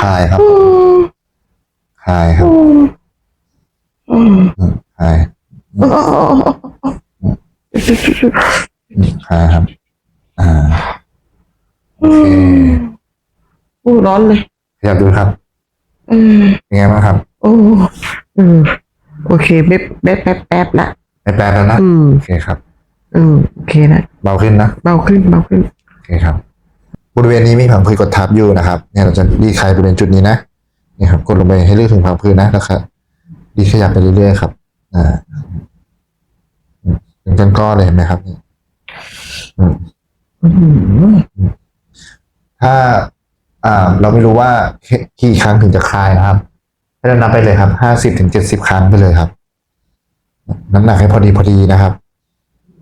คลายครับคลายครับอืมคลายคลายครับ อ่าโอเคโอ้ร้อนเลยขยับดูครับเออเป็นไงบ้างครับ โอ้เออโอเคแป๊บแป๊บแป๊บแป๊บละไม่แปลแล้วนะอืมโอเคครับอืมโอเคนะเบาขึ้นนะเบาขึ้นเบาขึ้นโอเคครับ บริเวณนี้มีผังผืดกดทับอยู่นะครับ เนี่ยเราจะดีคลายบริเวณจุดนี้นะนี่ครับกดลงไปให้เลือกถึงผังผืดนะแล้วครับดีขยับไปเรื่อยๆครับ อ่าเป็นก้อนๆเลยเห็นไหมครับนี่ถ้า อ่า เราไม่รู้ว่ากี่ครั้งถึงจะคลายนะครับให้เรานับไปเลยครับห้าสิบถึงเจ็ดสิบครั้งไปเลยครับ น้ำหนักให้พอดีพอดีนะครับ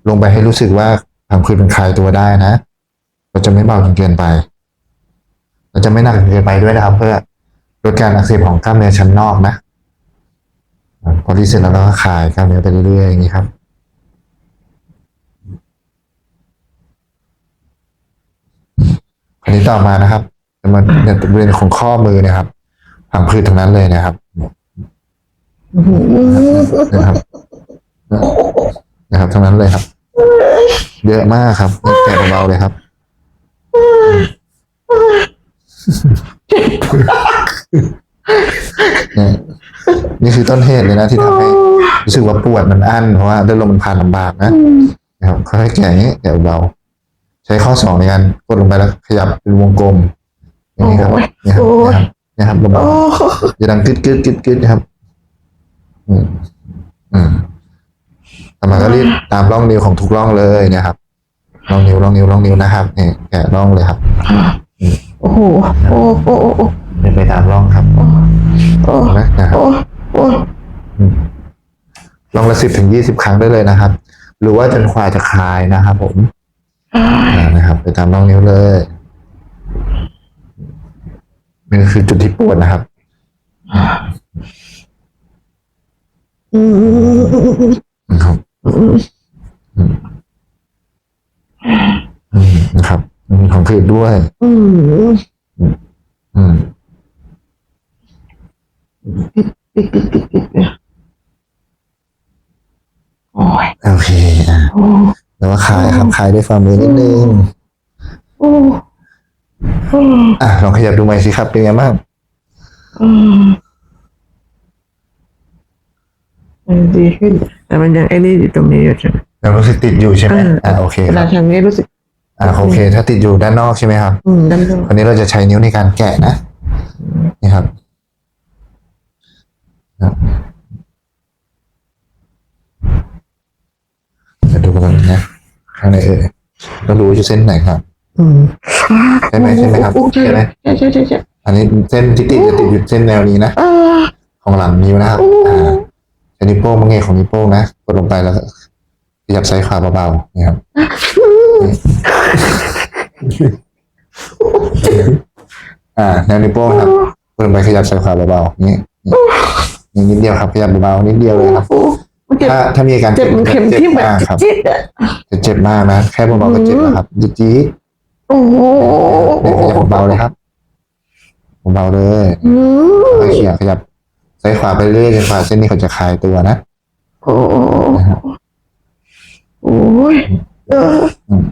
ลงไปให้รู้สึกว่าผังผืดมันคลายตัวได้นะ เราจะไม่เบาจนเกินไป เราจะไม่หนักจนเกินไปด้วยนะครับ เพื่อลดการอักเสบของกล้ามเนื้อชั้นนอกนะพอที่เสร็จแล้วเราก็คลายกล้ามเนื้อไปเรื่อยๆอย่างนี้ครับอันนี้ต่อมานะครับจะมาเนี่ยบริเวณของข้อมือนะครับผังผืดทั้งนั้นเลยนะครับนะครับนะครับทั้งนั้นเลยครับ เยอะมากครับแกะเบาเลยครับ นี่ยนี่คือต้นเหตุเลยนะที่ทำให้รู้สึกว่าปวดมันอั้นเพราะว่าเลือดลมมันผ่านลำบากนะนะครับค่อยๆแกะอย่างนี้แกะเบาๆใช้ข้อสองในการกดลงไปแล้วขยับเป็นวงกลมอย่างนี้ครับเนี่ยครับเนี่ยครับเนี่ยครับโอ้เบาๆจะดังกึดกึดกึดกึดนะครับ อืมอืมต่อมาก็รีดตามร่องนิ้วของทุกร่องเลยเนะครับ ร่องนิ้วร่องนิ้วร่องนิ้วนะครับเนี่ยแกะร่องเลยครับโอ้โหโอ้โอ้โอ้โอ้เป็นไปตามร่องครับโอ้เห็นไหมนะครับโอ้โอ้อืมร่องละสิบถึงยี่สิบครั้งได้เลยนะครับ หรือว่าจนกว่าจะคลายนะครับผมอ่านะครับ ไปตามร่องนิ้วเลยนี่คือจุดที่ปวดนะครับอืมนะครับอืม นะครับมีของผืดด้วย อืมอืมปิดปิดปิดปิดปิดโอ้ยโอเคอะโอ้แล้วก็คลายครับคลายด้วยฝ่ามือนิดนึงโอ้โอ้อะลองขยับดูใหม่สิครับ เป็นไงบ้างอืมมันดีขึ้น แต่มันยังไอ้นี่อยู่ตรงนี้อยู่ใช่ไหมยังรู้สึกติดอยู่ใช่ไหมเอออ่อ่าโอเคเวคลารับทางนี้รู้สึก อ่าโอเค ถ้าติดอยู่ด้านนอกใช่ไหมครับ อืมดำดวันนี้เราจะใช้นิ้วในการแกะนะนี่ครับครับจะดูกันนะข้างในเอ่ยเรารู้อยู่เส้นไหนครับำอืมใช่ไหมใช่ไหมครับโอ้ใช่ใช่ไหมใช่ใช่ใช่ใช่อันนี้เส้นที่ติดจะติดอยู่เส้นแนวนี้นะอ่าของหลังนิ้วนะครับอ่าใช้นิ้วโป้งมังเงยของนิ้วโป้งนะกดลงไปแล้วก็ ขยับซ้ายขวาเบาๆนี่ครับอ่าแนวนิ้วโป้งครับกดลงไปขยับซ้ายขวาเบาๆนี่นี่นิดเดียวครับขยับเบาๆนิดเดียวเลยครับโอ้มันเจ็บถ้าถ้ามีอาการเจ็บเหมือนเข็มจ็บทิ่มแบมากบครับจิ๊ดอะจะเจ็บมากนะแค่เบาๆก็เจ็บแล้วครับจี๊ดโอ้โหๆเนี่ยขยับเบาๆเลยครับเบาๆเลยอืมค่อยๆขยับขยับซ้ายขวาไปเรื่อยจนกว่าเส้นนี้เขาจะคลายตัวนะโอ้ โอ้ยเอออืม